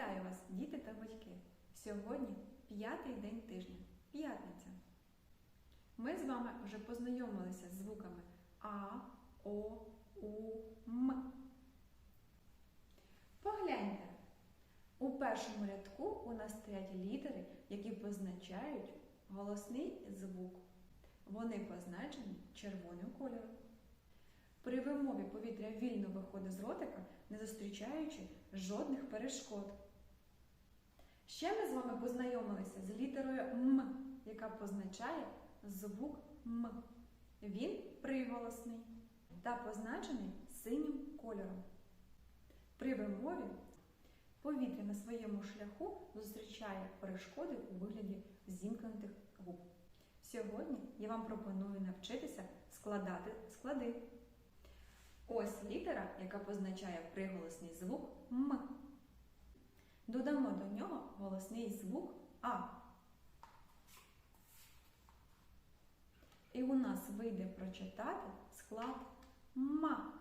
Вітаю вас, діти та батьки! Сьогодні п'ятий день тижня, п'ятниця. Ми з вами вже познайомилися з звуками А, О, У, М. Погляньте, у першому рядку у нас стоять літери, які позначають голосний звук. Вони позначені червоним кольором. При вимові повітря вільно виходить з ротика, не зустрічаючи жодних перешкод. Ще ми з вами познайомилися з літерою М, яка позначає звук М. Він приголосний та позначений синім кольором. При вимові повітря на своєму шляху зустрічає перешкоди у вигляді зімкнутих губ. Сьогодні я вам пропоную навчитися складати склади. Ось літера, яка позначає приголосний звук М. Додамо до нього голосний звук А. І у нас вийде прочитати склад ма.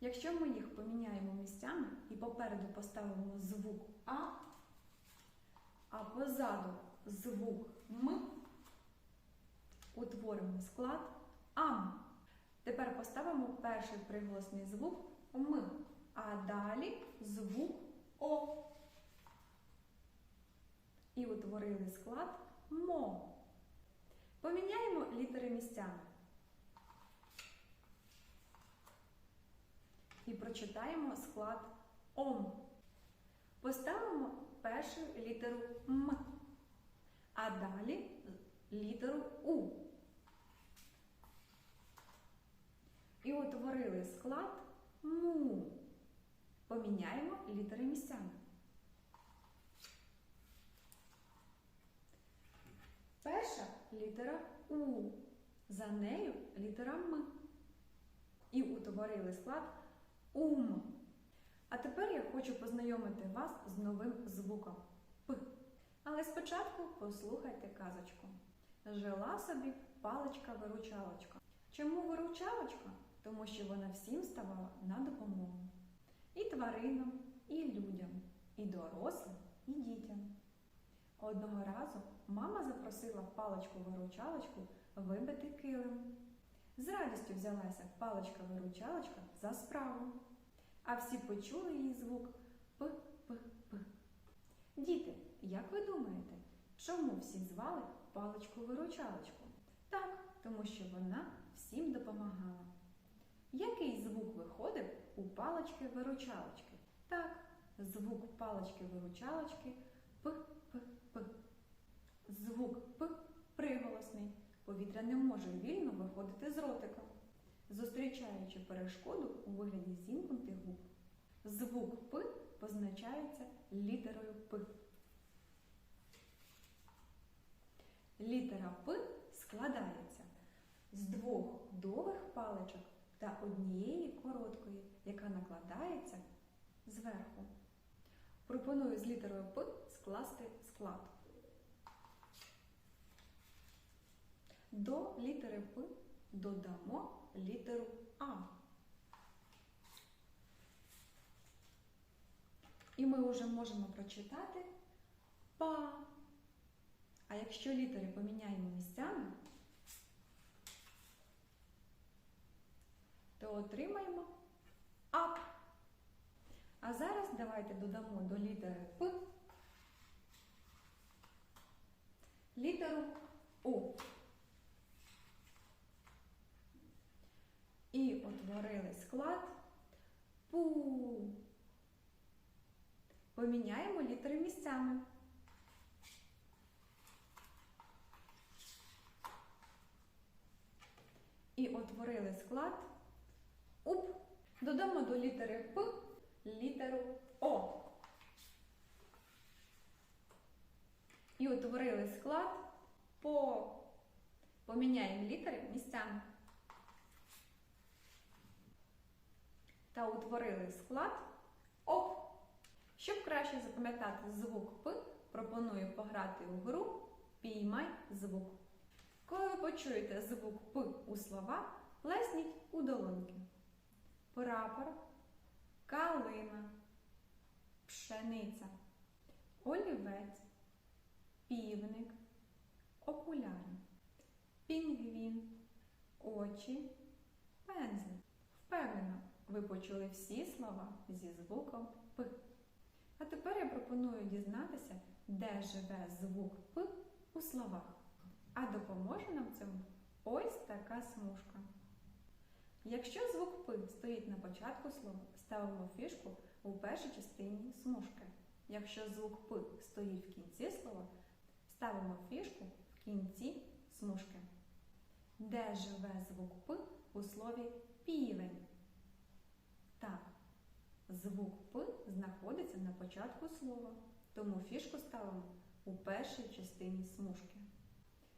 Якщо ми їх поміняємо місцями і попереду поставимо звук А, а позаду звук М, утворимо склад АМ. Тепер поставимо перший приголосний звук М, а далі звук О. І утворили склад МО. Поміняємо літери місцями. І прочитаємо склад ОМ. Поставимо першу літеру М, а далі літеру У. І утворили склад МУ. Поміняємо літери місцями. Літера У. За нею літера М. І утворили склад УМ. А тепер я хочу познайомити вас з новим звуком П. Але спочатку послухайте казочку. Жила собі паличка-виручалочка. Чому виручалочка? Тому що вона всім ставала на допомогу. І тваринам, і людям, і дорослим, і дітям. Одного разу мама запросила паличку-виручалочку вибити килим. З радістю взялася паличка-виручалочка за справу. А всі почули її звук П-П-П. Діти, як ви думаєте, чому всі звали паличку-виручалочку? Так, тому що вона всім допомагала. Який звук виходив у палички-виручалочки? Так, звук палички-виручалочки П-П-П. Звук П приголосний. Повітря не може вільно виходити з ротика, зустрічаючи перешкоду у вигляді зімкнутих губ. Звук П позначається літерою П. Літера П складається з двох довгих паличок та однієї короткої, яка накладається зверху. Пропоную з літерою П скласти склад. До літери П додамо літеру А. І ми вже можемо прочитати па. А якщо літери поміняємо місцями, то отримаємо ап. А зараз давайте додамо до літери П літеру У. І утворили склад Пу. Поміняємо літери місцями. І утворили склад УП. Додамо до літери П літеру О. І утворили склад ПО. Поміняємо літери місцями. Та утворили склад ОП. Щоб краще запам'ятати звук П, пропоную пограти у гру Піймай звук. Коли ви почуєте звук П у словах, плесніть у долоньки. Прапор, калина, пшениця, олівець, півник, окуляри, пінгвін, очі, пензлик. Впевнено, ви почули всі слова зі звуком П. А тепер я пропоную дізнатися, де живе звук П у словах. А допоможе нам цьому ось така смужка. Якщо звук П стоїть на початку слова, ставимо фішку у першій частині смужки. Якщо звук П стоїть в кінці слова, ставимо фішку кінці смужки. Де живе звук П у слові півень? Так, звук П знаходиться на початку слова, тому фішку ставимо у першій частині смужки.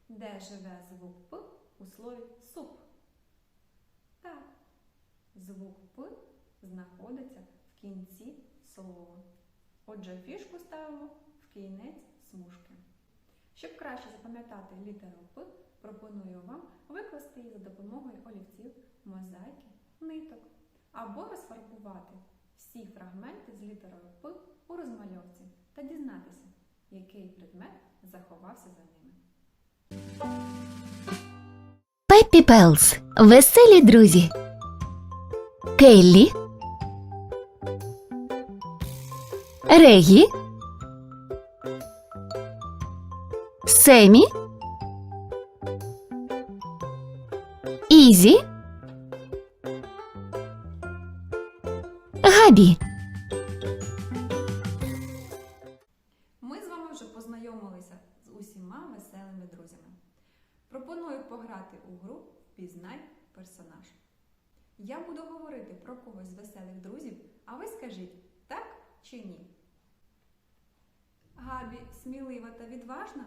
Де живе звук П у слові суп? Так, звук П знаходиться в кінці слова. Отже, фішку ставимо в кінець смужки. Щоб краще запам'ятати літеру П, пропоную вам викласти її за допомогою олівців, мозаїки, ниток або розфарбувати всі фрагменти з літерою П у розмальовці та дізнатися, який предмет заховався за ними. Пеппі Пелс. Веселі друзі. Келлі. Регі. Семі. Ізі. Габі. Ми з вами вже познайомилися з усіма веселими друзями. Пропоную пограти у гру Пізнай персонаж. Я буду говорити про когось з веселих друзів, а ви скажіть так чи ні. Габі смілива та відважна?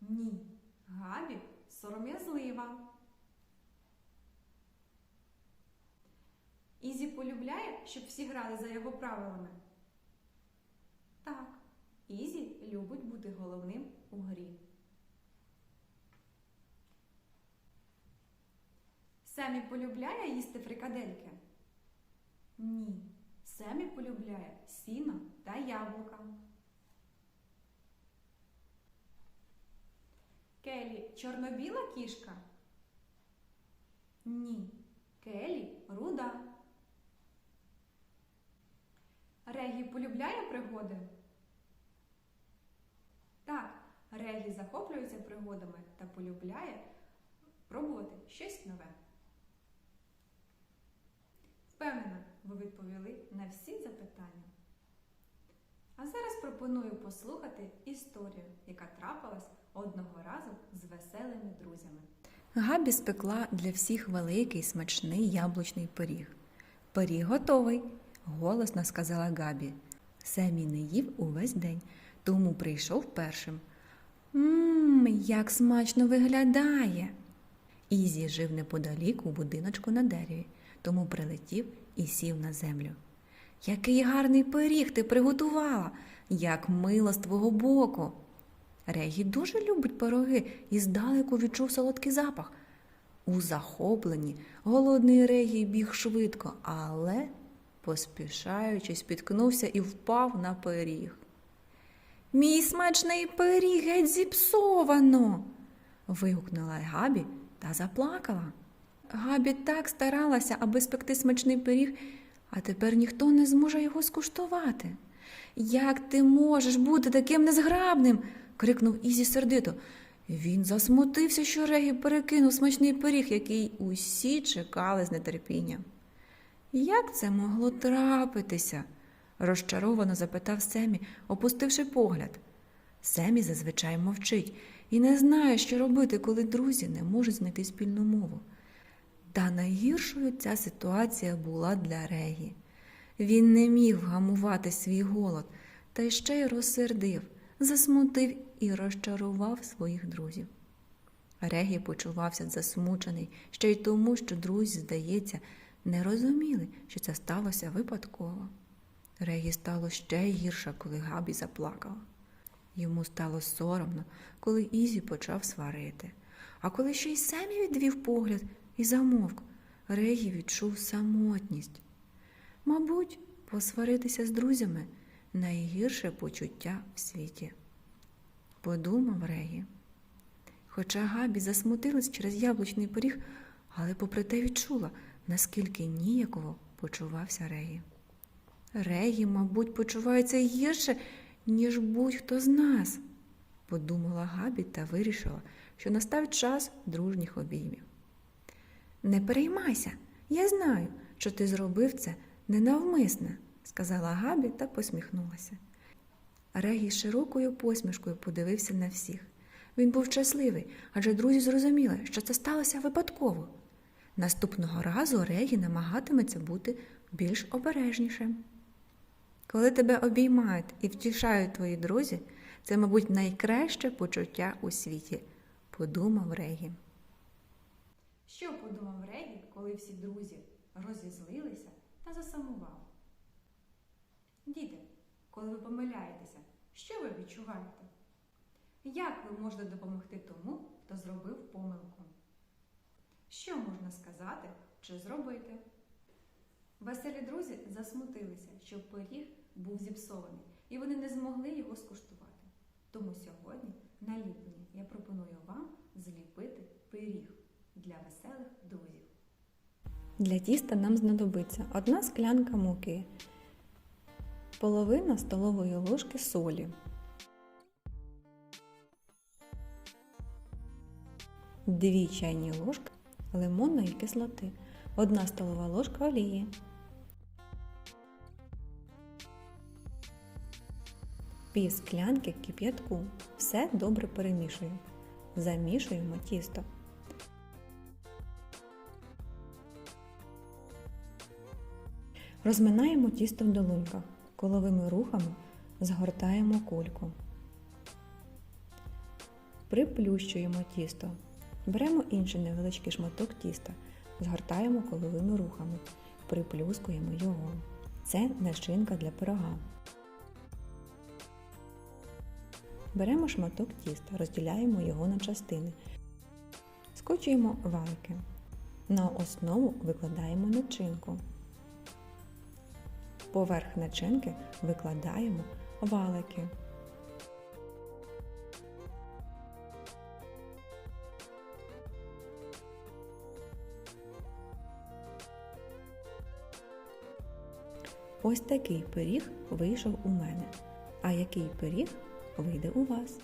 Ні. Габі сором'язлива. Ізі полюбляє, щоб всі грали за його правилами. Так, Ізі любить бути головним у грі. Семі полюбляє їсти фрикадельки? Ні. Семі полюбляє сіно та яблука. Келі чорно-біла кішка? Ні. Келі руда. Регі полюбляє пригоди? Так, Регі захоплюється пригодами та полюбляє пробувати щось нове. Впевнена, ви відповіли на всі запитання. Пропоную послухати історію, яка трапилась одного разу з веселими друзями. Габі спекла для всіх великий смачний яблучний пиріг. Пиріг готовий, голосно сказала Габі. Семі не їв увесь день, тому прийшов першим. Мм, як смачно виглядає. Ізі жив неподалік у будиночку на дереві, тому прилетів і сів на землю. Який гарний пиріг ти приготувала, як мило з твого боку. Регі дуже любить пироги і здалеку відчув солодкий запах. У захопленні голодний Регі біг швидко, але, поспішаючи, спіткнувся і впав на пиріг. Мій смачний пиріг геть зіпсовано. вигукнула Габі та заплакала. Габі так старалася, аби спекти смачний пиріг, а тепер ніхто не зможе його скуштувати. Як ти можеш бути таким незграбним? крикнув Ізі сердито. Він засмутився, що Регі перекинув смачний пиріг, який усі чекали з нетерпінням. Як це могло трапитися? розчаровано запитав Семі, опустивши погляд. Семі зазвичай мовчить і не знає, що робити, коли друзі не можуть знайти спільну мову. Та найгіршою ця ситуація була для Регі. Він не міг вгамувати свій голод, та ще й розсердив, засмутив і розчарував своїх друзів. Регі почувався засмучений ще й тому, що друзі, здається, не розуміли, що це сталося випадково. Регі стало ще гірше, коли Габі заплакала. Йому стало соромно, коли Ізі почав сварити. А коли ще й Семі відвів погляд і замовк, Регі відчув самотність. Мабуть, Посваритися з друзями найгірше почуття в світі. Подумав Регі. Хоча Габі засмутилась через яблучний пиріг, але попри те відчула, наскільки ніяково почувався Регі. Регі, мабуть, почувається гірше, ніж будь-хто з нас, подумала Габі та вирішила, що настав час дружніх обіймів. Не переймайся, я знаю, що ти зробив це ненавмисне, сказала Габі та посміхнулася. Регі широкою посмішкою подивився на всіх. Він був щасливий, адже друзі зрозуміли, що це сталося випадково. Наступного разу Регі намагатиметься бути більш обережнішим. Коли тебе обіймають і втішають твої друзі, це, мабуть, найкраще почуття у світі, подумав Регі. Що подумав Регі, коли всі друзі розізлилися та засамували? Діти, коли ви помиляєтеся, що ви відчуваєте? Як ви можете допомогти тому, хто зробив помилку? Що можна сказати чи зробити? Веселі друзі засмутилися, що пиріг був зіпсований, і вони не змогли його скуштувати. Тому сьогодні на ліпні я пропоную вам зліпити пиріг для веселих друзів. Для тіста нам знадобиться одна склянка муки, половина столової ложки солі, дві чайні ложки лимонної кислоти, одна столова ложка олії. Пів склянки кип'ятку. Все добре перемішуємо. Замішуємо тісто. Розминаємо тісто в долоньках. Коловими рухами згортаємо кульку. Приплющуємо тісто. Беремо інший невеличкий шматок тіста, згортаємо коловими рухами, приплюскуємо його. Це начинка для пирога. Беремо шматок тіста, розділяємо його на частини. Скочуємо валики. На основу викладаємо начинку. Поверх начинки викладаємо валики. Ось такий пиріг вийшов у мене. А який пиріг вийде у вас?